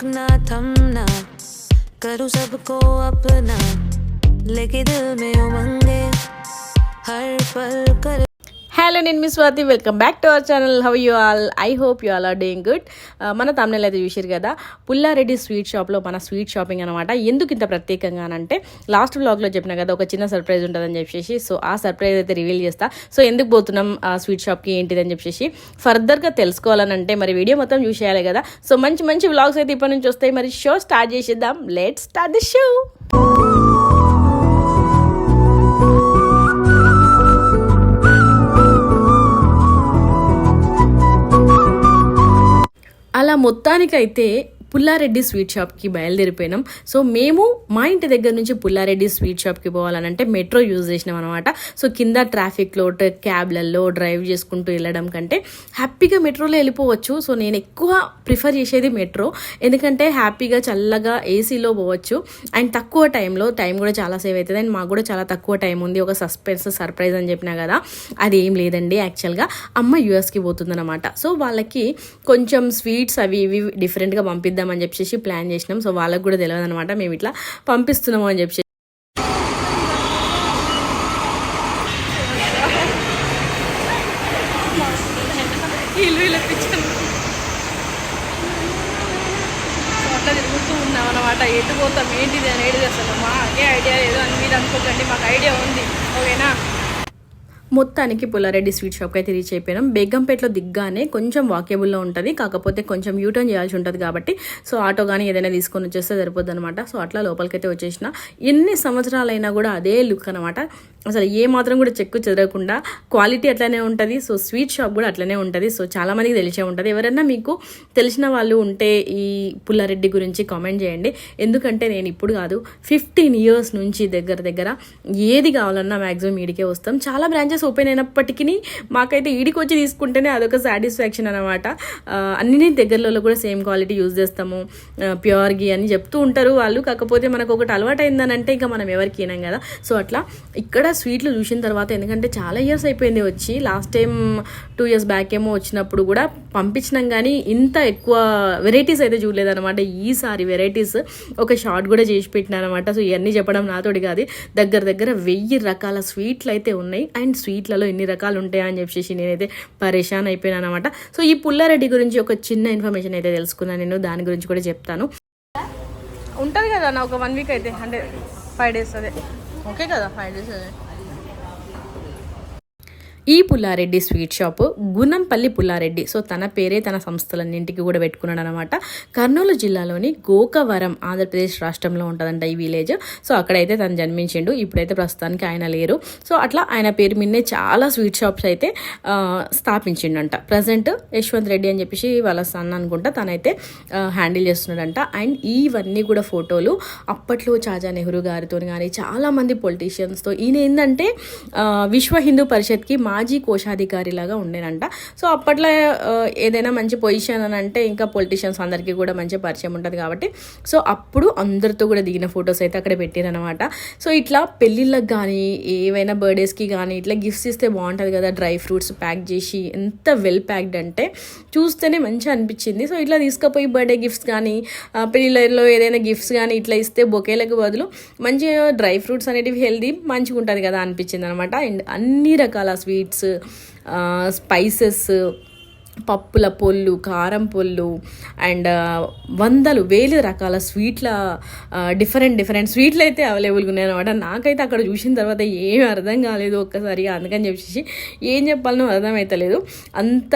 रुकना थमना करूँ सबको अपना। लेके दिल में उमंगे हर पल कर హలో నేను మీ Swathi. Welcome back to our channel how you all I hope you all are doing good మన తమిళ అయితే చూసారు కదా? పుల్లారెడ్డి స్వీట్ షాప్లో మన స్వీట్ షాపింగ్ అనమాట ఎందుకు ఇంత ప్రత్యేకంగా అంటే లాస్ట్ బ్లాగ్లో చెప్పిన కదా ఒక చిన్న సర్ప్రైజ్ ఉంటుందని చెప్పేసి సో ఆ సర్ప్రైజ్ అయితే రివీల్ చేస్తా. సో ఎందుకు పోతున్నాం ఆ స్వీట్ షాప్కి ఏంటిదని చెప్పేసి ఫర్దర్గా తెలుసుకోవాలని అంటే మరి వీడియో మొత్తం చూసేయాలి కదా? సో మంచి మంచి వ్లాగ్స్ అయితే ఇప్పటి నుంచి వస్తాయి. మరి షో స్టార్ట్ చేసేద్దాం. లెట్ స్టార్ట్ ది షో అలా మొత్తానికైతే పుల్లారెడ్డి స్వీట్ షాప్కి బయలుదేరిపోయినాం. సో మేము మా ఇంటి దగ్గర నుంచి పుల్లారెడ్డి స్వీట్ షాప్కి పోవాలనంటే మెట్రో యూజ్ చేసినాం అనమాట సో కింద ట్రాఫిక్లో క్యాబ్లలో డ్రైవ్ చేసుకుంటూ వెళ్ళడం కంటే హ్యాపీగా మెట్రోలో వెళ్ళిపోవచ్చు. సో నేను ఎక్కువ ప్రిఫర్ చేసేది మెట్రో. ఎందుకంటే హ్యాపీగా చల్లగా ఏసీలో పోవచ్చు. అండ్ తక్కువ టైంలో టైం కూడా చాలా సేవ్ అవుతుంది. అండ్ మాకు కూడా చాలా తక్కువ టైం ఉంది. ఒక సస్పెన్స్ సర్ప్రైజ్ అని చెప్పినా కదా అది ఏం లేదండి యాక్చువల్గా. అమ్మ యూఎస్కి పోతుందన్నమాట. సో వాళ్ళకి కొంచెం స్వీట్స్ అవి ఇవి డిఫరెంట్గా చేద్దామని చెప్పేసి ప్లాన్ చేసినాం. సో వాళ్ళకి కూడా తెలియదు అనమాట మేము ఇట్లా పంపిస్తున్నాము అని చెప్పేసి ఇల్లు ఇలా అట్లా తిరుగుతూ ఉన్నాం అనమాట ఎటు పోతాం ఏంటిది అని ఏది అసలు మాకే ఐడియా లేదు అని మీరు అనుకోకండి మాకు ఐడియా ఉంది ఓకేనా మొత్తానికి పుల్లారెడ్డి స్వీట్ షాప్కి అయితే రీచ్ అయిపోయినాం. బేగంపేటలో దిగ్గానే కొంచెం వాకేబుల్లో ఉంటుంది కాకపోతే కొంచెం యూటర్న్ చేయాల్సి ఉంటుంది కాబట్టి. సో ఆటో కానీ ఏదైనా తీసుకొని వచ్చేస్తే సరిపోద్ది అనమాట సో అట్లా లోపలికైతే వచ్చేసిన. ఎన్ని సంవత్సరాలైనా కూడా అదే లుక్ అనమాట అసలు ఏ మాత్రం కూడా చెక్కు చెదరకుండా క్వాలిటీ అట్లనే ఉంటుంది సో స్వీట్ షాప్ కూడా అట్లనే ఉంటుంది. సో చాలామందికి తెలిసే ఉంటుంది. ఎవరైనా మీకు తెలిసిన వాళ్ళు ఉంటే ఈ పుల్లారెడ్డి గురించి కామెంట్ చేయండి. ఎందుకంటే నేను ఇప్పుడు కాదు ఫిఫ్టీన్ ఇయర్స్ నుంచి దగ్గర దగ్గర ఏది కావాలన్నా మ్యాక్సిమం ఈడికే వస్తాం. చాలా బ్రాంచెస్ ఓపెన్ అయినప్పటికీ మాకైతే ఈడికి వచ్చి తీసుకుంటేనే అదొక సాటిస్ఫాక్షన్ అనమాట అన్ని దగ్గరలో కూడా సేమ్ క్వాలిటీ యూజ్ చేస్తాము. ప్యూర్ గీ అని చెప్తూ ఉంటారు వాళ్ళు. కాకపోతే మనకు ఒకటి అలవాటు అయిందనంటే ఇంకా మనం ఎవరికి వినాం కదా. సో అట్లా ఇక్కడ స్వీట్లు చూసిన తర్వాత ఎందుకంటే చాలా ఇయర్స్ అయిపోయింది వచ్చి. Last time two years back ఏమో వచ్చినప్పుడు కూడా పంపించినాం కానీ ఇంత ఎక్కువ వెరైటీస్ అయితే చూడలేదన్నమాట. ఈసారి వెరైటీస్ ఒక షార్ట్ కూడా చేసి పెట్టినారనమాట సో ఇవన్నీ చెప్పడం నాతోటి కాదు. దగ్గర దగ్గర వెయ్యి రకాల స్వీట్లు అయితే ఉన్నాయి. అండ్ స్వీట్లలో ఎన్ని రకాలు ఉంటాయా అని చెప్పేసి నేనైతే పరేషాన్ అయిపోయాను అనమాట సో ఈ పుల్లారెడ్డి గురించి ఒక చిన్న ఇన్ఫర్మేషన్ అయితే తెలుసుకున్నాను. నేను దాని గురించి కూడా చెప్తాను. ఉంటుంది కదా నా ఒక వన్ వీక్ అయితే అంటే ఫైవ్ డేస్ అదే. ఓకే కదా ఫైవ్ డేస్ అదే. ఈ Pullareddy sweet shop Gunampalli Pullareddy. So తన పేరే తన సంస్థలన్నింటికి కూడా పెట్టుకున్నాడు అనమాట కర్నూలు జిల్లాలోని గోకవరం ఆంధ్రప్రదేశ్ రాష్ట్రంలో ఉంటుందంట ఈ విలేజ్. సో అక్కడైతే తను జన్మించిండు. ఇప్పుడైతే ప్రస్తుతానికి ఆయన లేరు. సో అట్లా ఆయన పేరు మీదనే చాలా స్వీట్ షాప్స్ అయితే స్థాపించిండంట. ప్రజెంట్ యశ్వంత్ రెడ్డి అని చెప్పేసి వాళ్ళ సన్ అనుకుంటా తనైతే హ్యాండిల్ చేస్తున్నాడంట. అండ్ ఇవన్నీ కూడా ఫోటోలు అప్పట్లో చాజా నెహ్రూ గారితో కానీ చాలామంది పొలిటీషియన్స్తో ఈయన ఏంటంటే విశ్వ హిందూ పరిషత్కి మా మాజీ కోశాధికారి లాగా ఉండేనంట. సో అప్పట్లో ఏదైనా మంచి పొజిషన్ అని అంటే ఇంకా పొలిటీషియన్స్ అందరికీ కూడా మంచి పరిచయం ఉంటుంది కాబట్టి. సో అప్పుడు అందరితో కూడా దిగిన ఫొటోస్ అయితే అక్కడ పెట్టారనమాట సో ఇట్లా పెళ్ళిళ్ళకి కానీ ఏవైనా బర్త్డేస్కి కానీ ఇట్లా గిఫ్ట్స్ ఇస్తే బాగుంటుంది కదా డ్రై ఫ్రూట్స్ ప్యాక్ చేసి ఎంత వెల్ ప్యాక్డ్ అంటే చూస్తేనే మంచిగా అనిపించింది. సో ఇట్లా తీసుకుపోయి బర్త్డే గిఫ్ట్స్ కానీ పెళ్ళిళ్ళలో ఏదైనా గిఫ్ట్స్ కానీ ఇట్లా ఇస్తే బొకేలకు బదులు మంచిగా డ్రై ఫ్రూట్స్ అనేటివి హెల్దీ మంచిగా ఉంటుంది కదా అనిపించింది అనమాట అండ్ అన్ని రకాల స్వీట్స్ స్పైసెస్ పప్పుల పొల్లు కారం పొల్లు అండ్ వందలు వేలు రకాల స్వీట్ల డిఫరెంట్ డిఫరెంట్ స్వీట్లు అయితే అవైలబుల్గా ఉన్నాయి అనమాట నాకైతే అక్కడ చూసిన తర్వాత ఏం అర్థం కాలేదు ఒక్కసారి అందుకని చెప్పేసి ఏం చెప్పాలనో అర్థమవుతలేదు అంత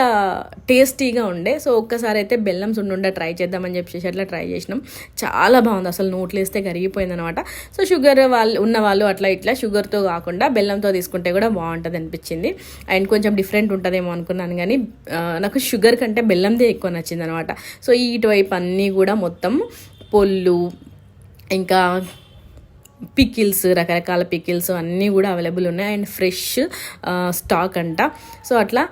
టేస్టీగా ఉండే. సో ఒక్కసారి అయితే బెల్లం సుండుండ ట్రై చేద్దామని చెప్పేసి అట్లా ట్రై చేసినాం. చాలా బాగుంది. అసలు నోట్లు వేస్తే కరిగిపోయింది అనమాట సో షుగర్ వాళ్ళు ఉన్న వాళ్ళు అట్లా ఇట్లా షుగర్తో కాకుండా బెల్లంతో తీసుకుంటే కూడా బాగుంటుంది అనిపించింది. అండ్ కొంచెం డిఫరెంట్ ఉంటుందేమో అనుకున్నాను కానీ నాకు షుగర్ కంటే బెల్లందే ఎక్కువ నచ్చింది అనమాట సో ఇటువైపు అన్నీ కూడా మొత్తం పొల్లు ఇంకా పికిల్స్ రకరకాల పికిల్స్ అన్నీ కూడా అవైలబుల్ ఉన్నాయి. అండ్ ఫ్రెష్ స్టాక్ అంట. సో అట్లా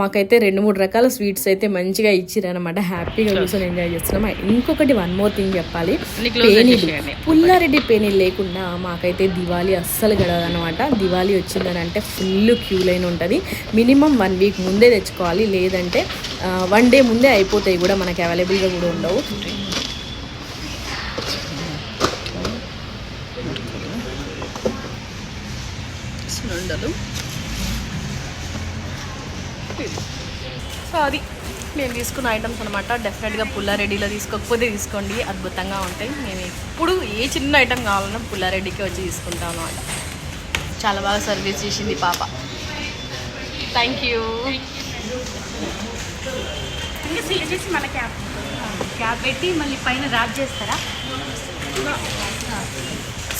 మాకైతే రెండు మూడు రకాల స్వీట్స్ అయితే మంచిగా ఇచ్చిరనమాట హ్యాపీగా కూర్చొని ఎంజాయ్ చేస్తున్నాం ఇంకొకటి వన్ మోర్ థింగ్ చెప్పాలి. పేనీలు. పుల్లారెడ్డి పేనీలు లేకుండా మాకైతే దివాళీ అస్సలు గడవదనమాట దివాళీ వచ్చిందని అంటే ఫుల్ క్యూ లైన్ ఉంటుంది. మినిమం వన్ వీక్ ముందే తెచ్చుకోవాలి. లేదంటే వన్ డే ముందే అయిపోతాయి కూడా మనకి అవైలబుల్గా కూడా ఉండవు ఉండదు సో అది. నేను తీసుకున్న ఐటమ్స్ అనమాట డెఫినెట్గా పుల్లారెడ్డిలో తీసుకోకపోతే తీసుకోండి. అద్భుతంగా ఉంటాయి. నేను ఎప్పుడు ఏ చిన్న ఐటమ్ కావాలన్నా పుల్లారెడ్డికి వచ్చి తీసుకుంటాను అనమాట చాలా బాగా సర్వీస్ చేసింది పాప. థ్యాంక్ యూ సీల్ చేసి మళ్ళీ క్యాప్. క్యాప్ పెట్టి మళ్ళీ పైన ర్యాప్ చేస్తారా?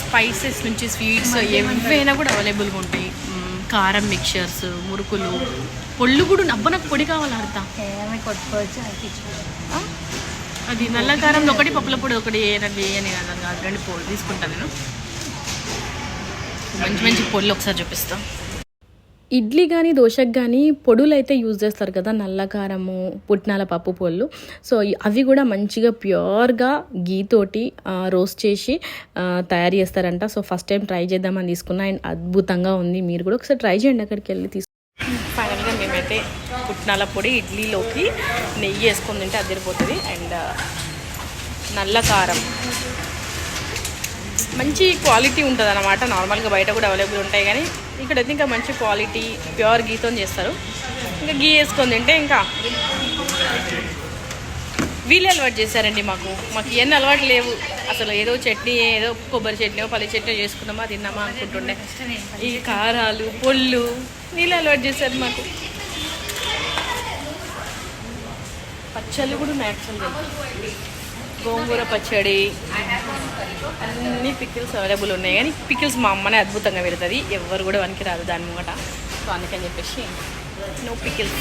స్పైసెస్ నుంచి స్వీట్స్ ఏవైనా కూడా అవైలబుల్గా ఉంటాయి. కారం మిక్చర్స్ మురుకులు పొళ్ళు కూడా నబ్బనకు పొడి కావాలి అర్థం. అది నల్ల కారం ఒకటి పప్పుల పొడి ఒకటి ఏనండి అని కాదు రెండు పొడి తీసుకుంటాను నేను. మంచి మంచి పొళ్ళు ఒకసారి చూపిస్తాం. ఇడ్లీ కానీ దోశకు కానీ పొడులు అయితే యూజ్ చేస్తారు కదా నల్ల కారము పుట్నాల పప్పు పొళ్ళు. సో అవి కూడా మంచిగా ప్యూర్గా గీతోటి రోస్ట్ చేసి తయారు చేస్తారంట. సో ఫస్ట్ టైం ట్రై చేద్దామని తీసుకున్నా. అండ్ అద్భుతంగా ఉంది. మీరు కూడా ఒకసారి ట్రై చేయండి అక్కడికి వెళ్ళి తీసుకు ఫైనల్గా మేమైతే పుట్నాల పొడి ఇడ్లీలోకి నెయ్యి వేసుకొని తింటే అదిరిపోతుంది. అండ్ నల్ల కారం. మంచి క్వాలిటీ ఉంటుంది అనమాట నార్మల్గా బయట కూడా అవైలబుల్ ఉంటాయి కానీ ఇక్కడైతే ఇంకా మంచి క్వాలిటీ ప్యూర్ గీతో చేస్తారు. ఇంకా గీ వేసుకొని తింటే ఇంకా వీళ్ళు అలవాటు చేశారండి మాకు. మాకు ఇవన్నీ అలవాటు లేవు. అసలు ఏదో చట్నీ ఏదో కొబ్బరి చట్నీ పల్లి చట్నీ చేసుకున్నామా తిన్నామా అనుకుంటుండే. ఈ కారాలు పొళ్ళు వీళ్ళు అలవాటు చేశారు మాకు. పచ్చళ్ళు కూడా ఉన్నాయి యాక్చువల్గా గోంగూర పచ్చడి అన్ని పికిల్స్ అవైలబుల్ ఉన్నాయి. కానీ పికిల్స్ మా అమ్మనే అద్భుతంగా పెడుతుంది. ఎవరు కూడా వనికి రాదు దాని ముంగట సో అందుకని చెప్పేసి no pickles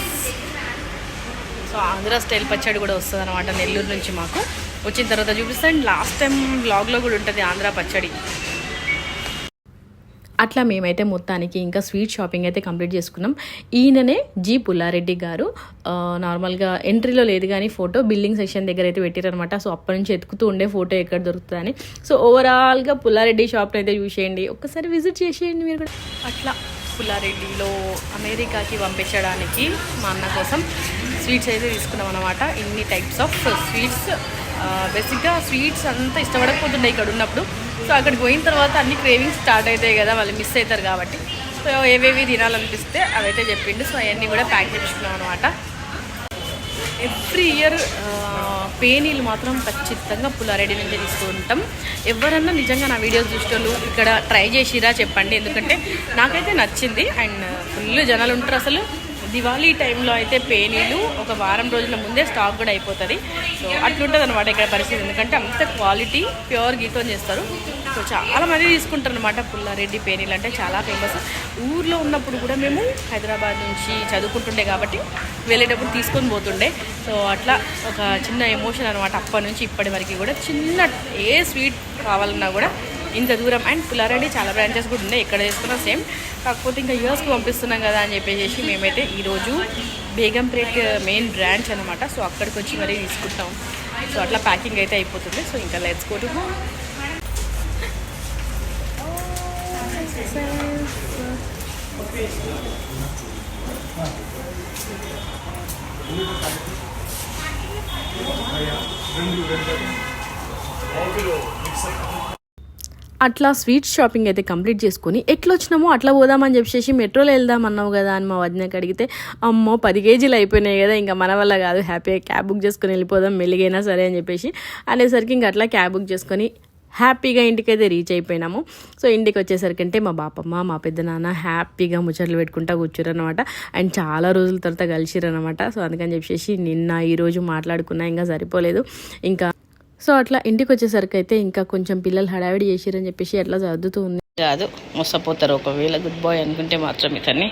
so Andhra style పచ్చడి కూడా వస్తుంది అనమాట నెల్లూరు నుంచి మాకు. వచ్చిన తర్వాత చూపిస్తాను. లాస్ట్ టైం బ్లాగ్లో కూడా ఉంటుంది ఆంధ్ర పచ్చడి. అట్లా మేమైతే మొత్తానికి ఇంకా స్వీట్ షాపింగ్ అయితే కంప్లీట్ చేసుకున్నాం. ఈయననే జి పుల్లారెడ్డి గారు. నార్మల్గా ఎంట్రీలో లేదు కానీ ఫోటో బిల్డింగ్ సెక్షన్ దగ్గర అయితే పెట్టారనమాట సో అప్పటి నుంచి ఎత్తుకుతూ ఉండే ఫోటో ఎక్కడ దొరుకుతుందని. సో ఓవరాల్గా పుల్లారెడ్డి షాప్ని అయితే చూసేయండి. ఒక్కసారి విజిట్ చేసేయండి మీరు కూడా. అట్లా పుల్లారెడ్డిలో అమెరికాకి పంపించడానికి మా అన్న కోసం స్వీట్స్ అయితే తీసుకున్నాం అనమాట ఇన్ని టైప్స్ ఆఫ్ స్వీట్స్ బేసిక్గా స్వీట్స్ అంతా ఇష్టపడకపోతుండే ఇక్కడ ఉన్నప్పుడు. సో అక్కడికి పోయిన తర్వాత అన్ని క్రేవింగ్స్ స్టార్ట్ అవుతాయి కదా వాళ్ళు మిస్ అవుతారు కాబట్టి. సో ఏవేవి తినాలనిపిస్తే అవైతే చెప్పిండు. సో అవన్నీ కూడా ప్యాక్ చేసుకున్నాం అనమాట ఎవ్రీ ఇయర్ పేనీలు మాత్రం ఖచ్చితంగా పులారెడ్డి నుంచి తీసుకుంటాం. ఎవరన్నా నిజంగా నా వీడియోస్ చూసేటోళ్ళు ఇక్కడ ట్రై చేసిరా చెప్పండి. ఎందుకంటే నాకైతే నచ్చింది. అండ్ ఫుల్ జనాలు ఉంటారు అసలు. దివాళీ టైంలో అయితే పేనీలు ఒక వారం రోజుల ముందే స్టాక్ కూడా అయిపోతుంది. సో అట్లుంటుంది అనమాట ఇక్కడ పరిస్థితి. ఎందుకంటే అంత క్వాలిటీ ప్యూర్ గీతం చేస్తారు. సో చాలా మంది తీసుకుంటారు అనమాట పుల్లారెడ్డి పేనీలు. అంటే చాలా ఫేమస్. ఊర్లో ఉన్నప్పుడు కూడా మేము హైదరాబాద్ నుంచి చదువుకుంటుండే కాబట్టి వెళ్ళేటప్పుడు తీసుకొని పోతుండే. సో అట్లా ఒక చిన్న ఎమోషన్ అనమాట అప్పటి నుంచి ఇప్పటి వరకు కూడా. చిన్న ఏ స్వీట్ కావాలన్నా కూడా ఇంత దూరం అండ్ పులారెడ్డి చాలా బ్రాంచెస్ కూడా ఉన్నాయి. ఎక్కడ చేసుకున్నా సేమ్. కాకపోతే ఇంకా యూఎస్కి పంపిస్తున్నాం కదా అని చెప్పేసి మేమైతే ఈరోజు బేగంపేట్ మెయిన్ బ్రాంచ్ అనమాట సో అక్కడికి వచ్చి మరీ తీసుకుంటాం. సో అట్లా ప్యాకింగ్ అయితే అయిపోతుంది. సో ఇంకా లెట్స్ గో టు హోమ్ అట్లా స్వీట్ షాపింగ్ అయితే కంప్లీట్ చేసుకొని ఎట్లా వచ్చినామో అట్లా పోదామని చెప్పేసి మెట్రోలో వెళ్దాం అన్నావు కదా అని మా వదినకి అడిగితే అమ్మో పది కేజీలు అయిపోయినాయి కదా ఇంకా మన వల్ల కాదు హ్యాపీగా క్యాబ్ బుక్ చేసుకుని వెళ్ళిపోదాం మెల్లిగైనా సరే అని చెప్పేసి అనేసరికి ఇంకా అట్లా క్యాబ్ బుక్ చేసుకొని హ్యాపీగా ఇంటికైతే రీచ్ అయిపోయినాము. సో ఇంటికి వచ్చేసరికి అంటే మా బాపమ్మ మా పెద్దనాన్న హ్యాపీగా ముచ్చట్లు పెట్టుకుంటా కూర్చురనమాట అండ్ చాలా రోజుల తర్వాత కలిసిరనమాట సో అందుకని చెప్పేసి నిన్న ఈరోజు మాట్లాడుకున్నా ఇంకా సరిపోలేదు. ఇంకా సో అట్లా ఇంటికి వచ్చేసరికి అయితే ఇంకా కొంచెం పిల్లలు హడావిడి చేసిరని చెప్పేసి అట్లా చదువుతూ ఉంది కాదు మోసపోతారు. ఒకవేళ గుడ్ బాయ్ అనుకుంటే మాత్రం ఇతన్ని.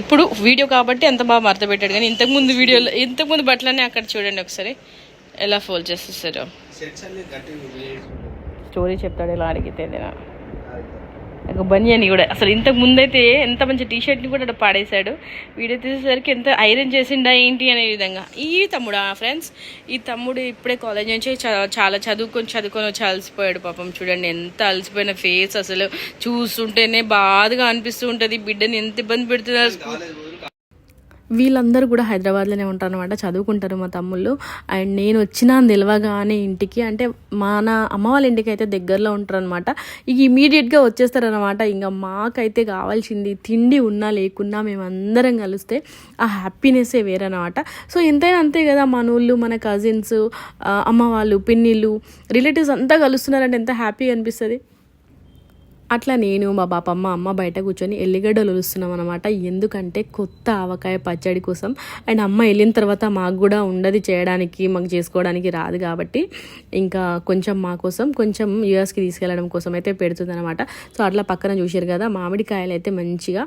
ఇప్పుడు వీడియో కాబట్టి ఎంత బాగా మడత పెట్టాడు. కానీ ఇంతకుముందు వీడియోలో ఇంతకుముందు బట్టలన్నీ అక్కడ చూడండి ఒకసారి. ఎలా ఫోల్డ్ చేసేసారు స్టోరీ చెప్తాడు ఎలా అడిగితే. ఒక బనియని కూడా. అసలు ఇంతకు ముందైతే ఎంత మంచి టీ షర్ట్ని కూడా అక్కడ పాడేశాడు. వీడియో తీసేసరికి ఎంత ఐరన్ చేసిండా ఏంటి అనే విధంగా. ఈ తమ్ముడా ఫ్రెండ్స్? ఈ తమ్ముడు ఇప్పుడే కాలేజ్ నుంచి చాలా చదువుకొని చదువుకొని వచ్చి అలసిపోయాడు పాపం. చూడండి ఎంత అలసిపోయిన ఫేస్ అసలు. చూస్తుంటేనే బాధగా అనిపిస్తూ ఉంటుంది. బిడ్డని ఎంత ఇబ్బంది పెడుతున్నారు? వీళ్ళందరూ కూడా హైదరాబాద్లోనే ఉంటారు అనమాట చదువుకుంటారు మా తమ్ముళ్ళు. అండ్ నేను వచ్చినా నిలవగానే ఇంటికి అంటే మా నా అమ్మ వాళ్ళ ఇంటికి అయితే దగ్గరలో ఉంటారు అనమాట ఇక ఇమీడియట్గా వచ్చేస్తారనమాట ఇంకా మాకైతే కావాల్సింది తిండి ఉన్నా లేకున్నా మేమందరం కలిస్తే ఆ హ్యాపీనెస్సే వేరనమాట సో ఎంతైనా అంతే కదా మనోళ్ళు మన కజిన్స్ అమ్మ వాళ్ళు పిన్నిళ్ళు రిలేటివ్స్ అంతా కలుస్తున్నారంటే ఎంత హ్యాపీగా అనిపిస్తుంది. అట్లా నేను మా బాపమ్మ అమ్మ బయట కూర్చొని ఎల్లిగడ్డలు ఒలుస్తున్నాం అనమాట ఎందుకంటే కొత్త ఆవకాయ పచ్చడి కోసం. అండ్ అమ్మ వెళ్ళిన తర్వాత మాకు కూడా ఉండదు చేయడానికి మాకు చేసుకోవడానికి రాదు కాబట్టి ఇంకా కొంచెం మా కోసం కొంచెం యూఎస్కి తీసుకెళ్ళడం కోసం అయితే పెడుతుంది అనమాట సో అట్లా పక్కన చూసారు కదా మామిడికాయలు అయితే మంచిగా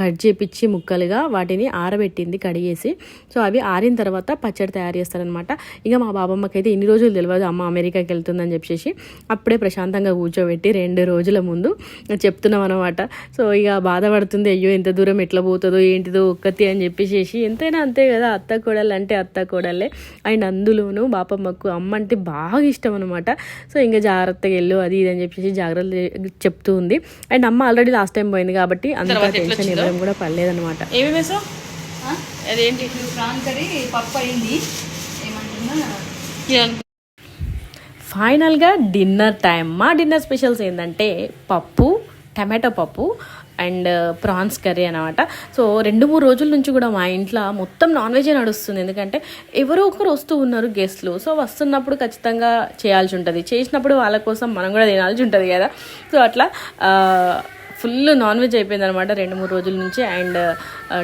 కట్ చేపించి ముక్కలుగా వాటిని ఆరబెట్టింది కడిగేసి. సో అవి ఆరిన తర్వాత పచ్చడి తయారు చేస్తారనమాట ఇక మా బాబమ్మకి అయితే ఇన్ని రోజులు తెలియదు అమ్మ అమెరికాకి వెళ్తుందని చెప్పేసి. అప్పుడే ప్రశాంతంగా కూర్చోబెట్టి రెండు రోజుల ముందు చెప్తున్నాం అనమాట సో ఇక బాధపడుతుంది అయ్యో ఎంత దూరం ఎట్లా పోతుందో ఏంటిదో ఒక్కతి అని చెప్పేసి ఎంతైనా అంతే కదా అత్త కోడలు అంటే అత్త కోడలే అండ్ అందులోనూ బాపమ్మకు అమ్మ అంటే బాగా ఇష్టం అనమాట సో ఇంకా జాగ్రత్తగా వెళ్ళు అది ఇది అని చెప్పేసి జాగ్రత్త చెప్తూ ఉంది. అండ్ అమ్మ ఆల్రెడీ లాస్ట్ టైం పోయింది కాబట్టి అంత టెన్షన్ ఇవ్వడం కూడా పర్లేదనమాట అదేంటి ప్రాన్ కర్రీ పప్పు అయింది. ఏమంటున్నా? ఫైనల్గా డిన్నర్ టైం మా డిన్నర్ స్పెషల్స్ ఏంటంటే పప్పు టమాటో పప్పు అండ్ uh, ప్రాన్స్ కర్రీ అనమాట సో రెండు మూడు రోజుల నుంచి కూడా మా ఇంట్లో మొత్తం నాన్ వెజ్ నడుస్తుంది. ఎందుకంటే ఎవరో ఒకరు వస్తూ ఉన్నారు గెస్ట్లు. సో వస్తున్నప్పుడు ఖచ్చితంగా చేయాల్సి ఉంటుంది. చేసినప్పుడు వాళ్ళ కోసం మనం కూడా తినాల్సి ఉంటుంది కదా. సో అట్లా uh, ఫుల్ నాన్ వెజ్ అయిపోయింది అనమాట రెండు మూడు రోజుల నుంచి. అండ్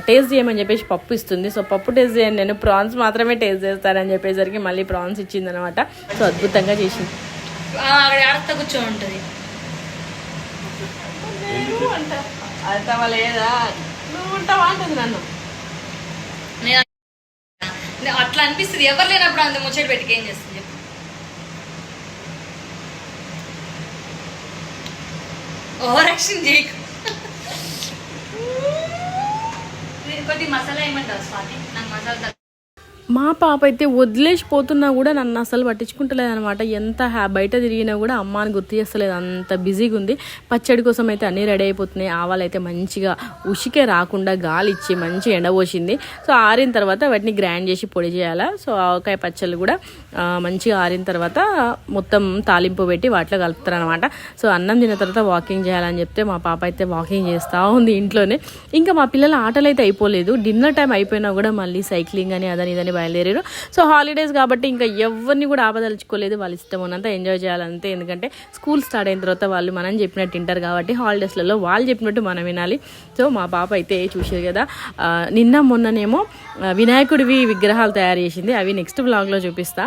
టేస్ట్ చేయమని చెప్పేసి పప్పు ఇస్తుంది. సో పప్పు టేస్ట్ చేయను నేను. ప్రాన్స్ మాత్రమే టేస్ట్ చేస్తానని చెప్పేసరికి మళ్ళీ ప్రాన్స్ ఇచ్చింది అనమాట సో అద్భుతంగా చేసింది. ఉంటుంది. అట్లా అనిపిస్తుంది. ఎవరు లేనప్పుడు అంత ముచ్చట పెట్టుకు ఏం చేస్తుంది ఓవర్ యాక్షన్ చేయకు మీరు కొద్ది మసాలా ఏమంటారు స్వాతి? నాకు మసాలా మా పాప అయితే వదిలేసిపోతున్నా కూడా నన్ను అసలు పట్టించుకుంటలేదు అనమాట ఎంత హ్యా బయట తిరిగినా కూడా అమ్మని గుర్తు చేస్తలేదు. అంత బిజీగా ఉంది. పచ్చడి కోసం అయితే అన్నీ రెడీ అయిపోతున్నాయి. ఆవాలు అయితే మంచిగా ఉషికే రాకుండా గాలి ఇచ్చి మంచి ఎండబోసింది సో ఆరిన తర్వాత వాటిని గ్రైండ్ చేసి పొడి చేయాలా. సో ఆవకాయ పచ్చళ్ళు కూడా మంచిగా ఆరిన తర్వాత మొత్తం తాలింపు పెట్టి వాటిలో కలుపుతారనమాట సో అన్నం తిన్న తర్వాత వాకింగ్ చేయాలని చెప్తే మా పాప అయితే వాకింగ్ చేస్తూ ఉంది ఇంట్లోనే. ఇంకా మా పిల్లల ఆటలు అయితే అయిపోలేదు. డిన్నర్ టైం అయిపోయినా కూడా మళ్ళీ సైక్లింగ్ అని అదని ఇదని బయలుదేరారు. సో హాలిడేస్ కాబట్టి ఇంకా ఎవరిని కూడా ఆపదలుచుకోలేదు. వాళ్ళ ఇష్టం ఉన్నంత ఎంజాయ్ చేయాలంతే ఎందుకంటే స్కూల్ స్టార్ట్ అయిన తర్వాత వాళ్ళు మనం చెప్పినట్టు వింటారు కాబట్టి హాలిడేస్లలో వాళ్ళు చెప్పినట్టు మనం వినాలి. సో మా పాప అయితే చూసారు కదా. నిన్న మొన్ననేమో వినాయకుడివి విగ్రహాలు తయారు చేసింది. అవి నెక్స్ట్ బ్లాగ్లో చూపిస్తా.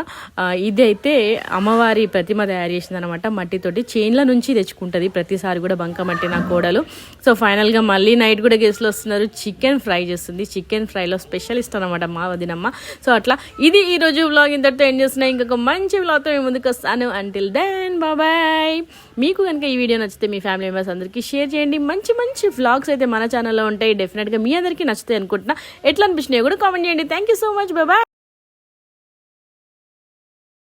ఇది అయితే అమ్మవారి ప్రతిమ తయారు చేసింది అనమాట మట్టితోటి చైన్ల నుంచి తెచ్చుకుంటుంది. ప్రతిసారి కూడా బంక మట్టి నా కోడలు. సో ఫైనల్గా మళ్ళీ నైట్ కూడా గెస్ట్లు వస్తున్నారు. చికెన్ ఫ్రై చేస్తుంది. చికెన్ ఫ్రైలో స్పెషలిస్ట్ అనమాట మా వదినమ్మ. సో అట్లా. ఇది ఈ రోజు వ్లాగ్ ఇంతటితో ఎండ్ చేసిన ఇంకొక మంచి వ్లాగ్తో మేము ముందుకు వస్తాను. అంటిల్ దెన్ బాబాయ్ మీకు కనుక ఈ వీడియో నచ్చితే మీ ఫ్యామిలీ మెంబర్స్ అందరికీ షేర్ చేయండి. మంచి మంచి వ్లాగ్స్ అయితే మన ఛానల్లో ఉంటాయి. డెఫినెట్గా మీ అందరికీ నచ్చుతాయి అనుకుంటున్నా. ఎట్లా అనిపించినాయో కూడా కామెంట్ చేయండి. Thank you so much bye